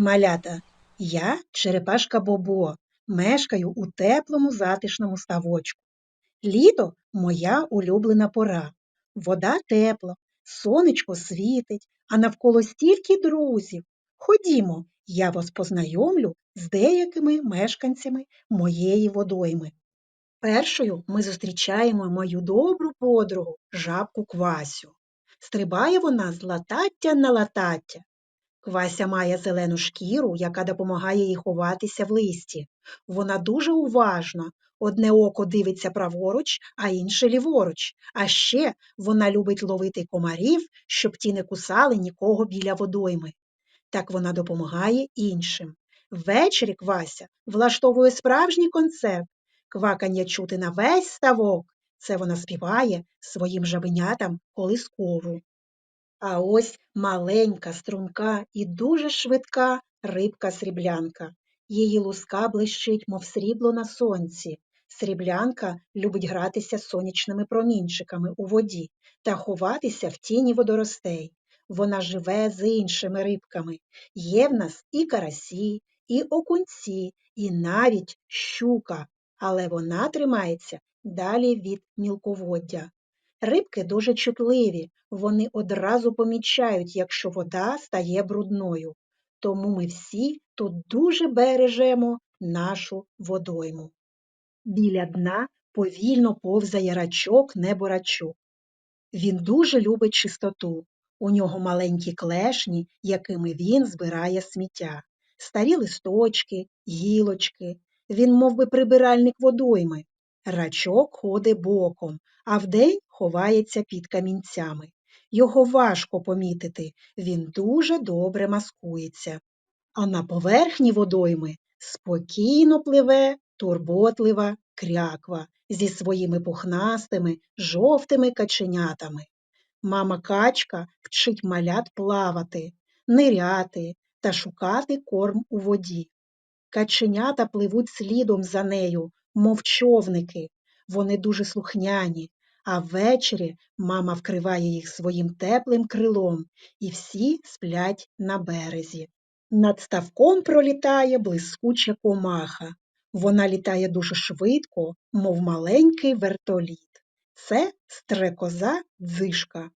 Малята, я черепашка Бобо, мешкаю у теплому затишному ставочку. Літо моя улюблена пора. Вода тепла, сонечко світить, а навколо стільки друзів. Ходімо, я вас познайомлю з деякими мешканцями моєї водойми. Першою ми зустрічаємо мою добру подругу, жабку Квасю. Стрибає вона з латаття на латаття. Квася має зелену шкіру, яка допомагає їй ховатися в листі. Вона дуже уважна. Одне око дивиться праворуч, а інше ліворуч. А ще вона любить ловити комарів, щоб ті не кусали нікого біля водойми. Так вона допомагає іншим. Ввечері Квася влаштовує справжній концерт. Квакання чути на весь ставок. Це вона співає своїм жабенятам колискову. А ось маленька, струнка і дуже швидка рибка сріблянка. Її луска блищить, мов срібло на сонці. Сріблянка любить гратися сонячними промінчиками у воді та ховатися в тіні водоростей. Вона живе з іншими рибками. Є в нас і карасі, і окунці, і навіть щука, але вона тримається далі від мілководдя. Рибки дуже чутливі, вони одразу помічають, якщо вода стає брудною. Тому ми всі тут дуже бережемо нашу водойму. Біля дна повільно повзає рачок неборачок. Він дуже любить чистоту. У нього маленькі клешні, якими він збирає сміття, старі листочки, гілочки. Він мов би, прибиральник водойми. Рачок ходить боком, а вдень ховається під камінцями. Його важко помітити, він дуже добре маскується. А на поверхні водойми спокійно пливе турботлива кряква зі своїми пухнастими жовтими каченятами. Мама качка вчить малят плавати, ниряти та шукати корм у воді. Каченята пливуть слідом за нею, мов човники. Вони дуже слухняні, а ввечері мама вкриває їх своїм теплим крилом, і всі сплять на березі. Над ставком пролітає блискуча комаха. Вона літає дуже швидко, мов маленький вертоліт. Це стрекоза дзишка.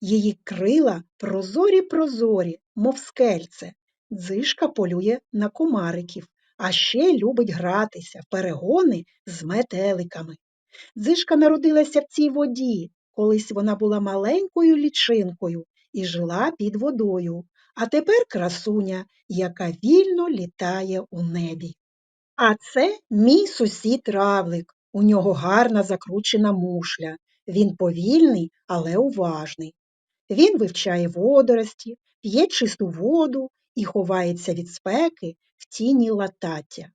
Її крила прозорі прозорі, мов скельце. Дзишка полює на комариків, а ще любить гратися в перегони з метеликами. Дзишка народилася в цій воді, колись вона була маленькою лічинкою і жила під водою, а тепер красуня, яка вільно літає у небі. А це мій сусід равлик. У нього гарна закручена мушля. Він повільний, але уважний. Він вивчає водорості, п'є чисту воду і ховається від спеки в тіні латаття.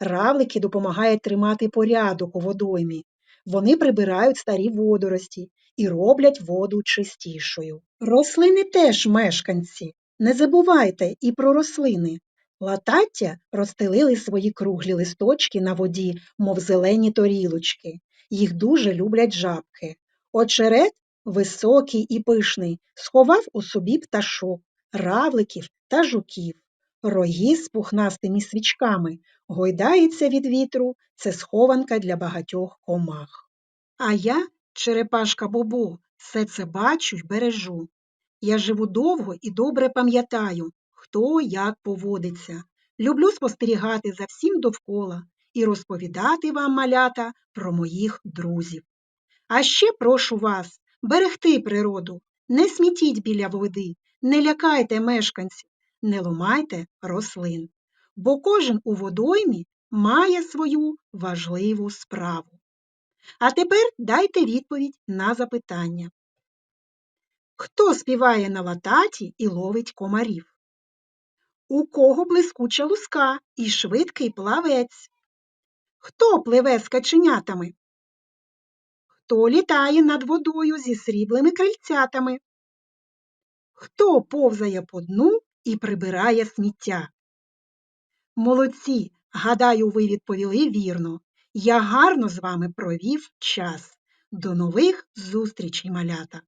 Равлики допомагають тримати порядок у водоймі. Вони прибирають старі водорості і роблять воду чистішою. Рослини теж мешканці. Не забувайте і про рослини. Латаття розстелили свої круглі листочки на воді, мов зелені торілочки. Їх дуже люблять жабки. Очерет високий і пишний, сховав у собі пташок, равликів та жуків. Роги з пухнастими свічками гойдається від вітру, це схованка для багатьох комах. А я, черепашка Бобо, все це бачу й бережу. Я живу довго і добре пам'ятаю, хто як поводиться. Люблю спостерігати за всім довкола і розповідати вам, малята, про моїх друзів. А ще прошу вас берегти природу, не смітіть біля води, не лякайте мешканців, не ломайте рослин, бо кожен у водоймі має свою важливу справу. А тепер дайте відповідь на запитання. Хто співає на лататі і ловить комарів? У кого блискуча луска і швидкий плавець? Хто пливе з каченятами? Хто літає над водою зі сріблими крильцятами? Хто повзає по дну і прибирає сміття? Молодці, гадаю, ви відповіли вірно. Я гарно з вами провів час. До нових зустрічей, малята!